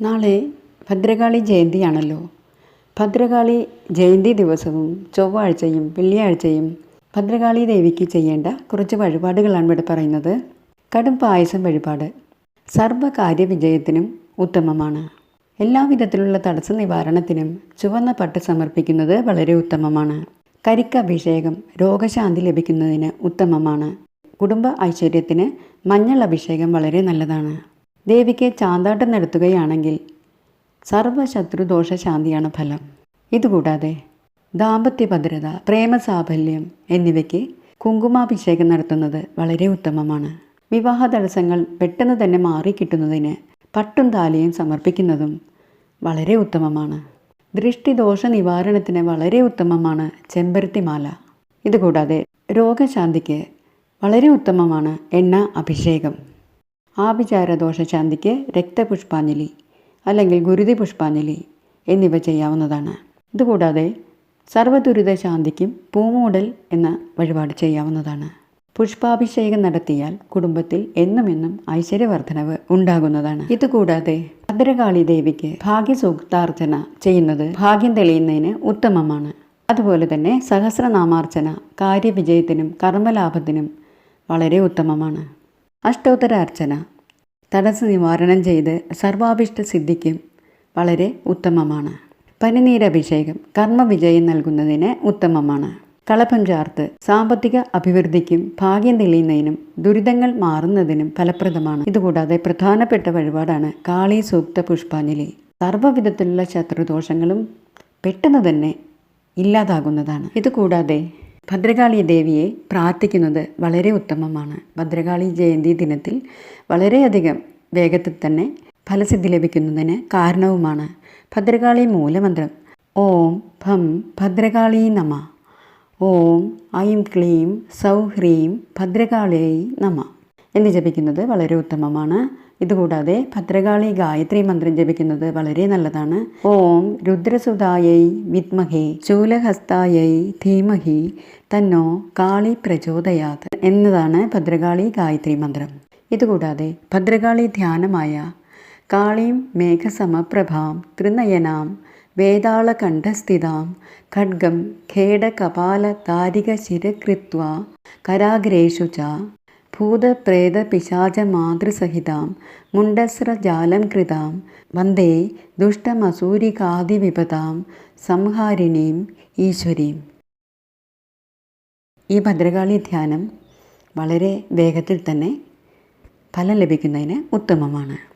നാളെ ഭദ്രകാളി ജയന്തിയാണല്ലോ. ഭദ്രകാളി ജയന്തി ദിവസവും ചൊവ്വാഴ്ചയും വെള്ളിയാഴ്ചയും ഭദ്രകാളി ദേവിക്ക് ചെയ്യേണ്ട കുറച്ച് വഴിപാടുകളാണ് ഇവിടെ പറയുന്നത്. കടും പായസം വഴിപാട്. സർവകാര്യ വിജയത്തിനും ഉത്തമമാണ്. എല്ലാവിധത്തിലുള്ള തടസ്സ നിവാരണത്തിനും ചുവന്ന പട്ട് സമർപ്പിക്കുന്നത് വളരെ ഉത്തമമാണ്. കരിക്കഭിഷേകം രോഗശാന്തി ലഭിക്കുന്നതിന് ഉത്തമമാണ്. കുടുംബ ഐശ്വര്യത്തിന് മഞ്ഞൾ അഭിഷേകം വളരെ നല്ലതാണ്. ദേവിക്ക് ചാന്താട്ടം നടത്തുകയാണെങ്കിൽ സർവശത്രുദോഷ ശാന്തിയാണ് ഫലം. ഇതുകൂടാതെ ദാമ്പത്യ ഭദ്രത പ്രേമസാഫല്യം എന്നിവയ്ക്ക് കുങ്കുമാഭിഷേകം നടത്തുന്നത് വളരെ ഉത്തമമാണ്. വിവാഹ തടസ്സങ്ങൾ പെട്ടെന്ന് തന്നെ മാറിക്കിട്ടുന്നതിന് പട്ടും താലിയും സമർപ്പിക്കുന്നതും വളരെ ഉത്തമമാണ്. ദൃഷ്ടിദോഷ നിവാരണത്തിന് വളരെ ഉത്തമമാണ് ചെമ്പരത്തിമാല. ഇതുകൂടാതെ രോഗശാന്തിക്ക് വളരെ ഉത്തമമാണ് എണ്ണ അഭിഷേകം. ആഭിചാരദോഷ ശാന്തിക്ക് രക്തപുഷ്പാഞ്ജലി അല്ലെങ്കിൽ ഗുരുതി പുഷ്പാഞ്ജലി എന്നിവ ചെയ്യാവുന്നതാണ്. ഇതുകൂടാതെ സർവദുരിത ശാന്തിക്കും പൂമൂടൽ എന്ന വഴിപാട് ചെയ്യാവുന്നതാണ്. പുഷ്പാഭിഷേകം നടത്തിയാൽ കുടുംബത്തിൽ എന്നും എന്നും ഐശ്വര്യവർദ്ധനവ് ഉണ്ടാകുന്നതാണ്. ഇതുകൂടാതെ ഭദ്രകാളി ദേവിക്ക് ഭാഗ്യസൂക്താർച്ചന ചെയ്യുന്നത് ഭാഗ്യം തെളിയുന്നതിന് ഉത്തമമാണ്. അതുപോലെ തന്നെ സഹസ്രനാമാർച്ചന കാര്യവിജയത്തിനും കർമ്മലാഭത്തിനും വളരെ ഉത്തമമാണ്. അഷ്ടോത്തര അർച്ചന തടസ്സ നിവാരണം ചെയ്ത് സർവാഭിഷ്ട സിദ്ധിക്കും വളരെ ഉത്തമമാണ്. പനിനീരഭിഷേകം കർമ്മവിജയം നൽകുന്നതിന് ഉത്തമമാണ്. കളപ്പം ചാർത്ത് സാമ്പത്തിക അഭിവൃദ്ധിക്കും ഭാഗ്യം തെളിയുന്നതിനും ദുരിതങ്ങൾ മാറുന്നതിനും ഫലപ്രദമാണ്. ഇതുകൂടാതെ പ്രധാനപ്പെട്ട വഴിപാടാണ് കാളി സൂക്ത പുഷ്പാഞ്ജലി. സർവവിധത്തിലുള്ള ശത്രുദോഷങ്ങളും പെട്ടെന്ന് തന്നെ ഇല്ലാതാകുന്നതാണ്. ഇതുകൂടാതെ ഭദ്രകാളി ദേവിയെ പ്രാർത്ഥിക്കുന്നത് വളരെ ഉത്തമമാണ്. ഭദ്രകാളി ജയന്തി ദിനത്തിൽ വളരെയധികം വേഗത്തിൽ തന്നെ ഫലസിദ്ധി ലഭിക്കുന്നതിന് കാരണവുമാണ് ഭദ്രകാളി മൂലമന്ത്രം. ഓം ഭം ഭദ്രകാളി നമ. ഓം ഐം ക്ലീം സൗ ഹ്രീം ഭദ്രകാളിയായി നമ. എന്ന് ജപിക്കുന്നത് വളരെ ഉത്തമമാണ്. ഇതുകൂടാതെ ഭദ്രകാളി ഗായത്രി മന്ത്രം ജപിക്കുന്നത് വളരെ നല്ലതാണ്. ഓം രുദ്രസുതായൈ വിദ്മഹേ ശൂലഹസ്തായൈ ധീമഹി തന്നോ കാളി പ്രചോദയാത് എന്നതാണ് ഭദ്രകാളി ഗായത്രി മന്ത്രം. ഇതുകൂടാതെ ഭദ്രകാളി ധ്യാനമായ കാളീം മേഘസമപ്രഭാം ത്രിനയനാം വേതാളകണ്ഠസ്ഥിതാം ഖഡ്ഗം ഖേഡകപാല താരിക ശിരകൃത്വ കരാഗ്രേഷു ച ഭൂതപ്രേതപിശാചമാതൃസഹിതാം മുണ്ടസ്രജാലം കൃതാം വന്ദേ ദുഷ്ടമസൂരികാദിവിപതാം സംഹാരിണീം ഈശ്വരീം. ഈ ഭദ്രകാളി ധ്യാനം വളരെ വേഗത്തിൽ തന്നെ ഫലം ലഭിക്കുന്നതിന് ഉത്തമമാണ്.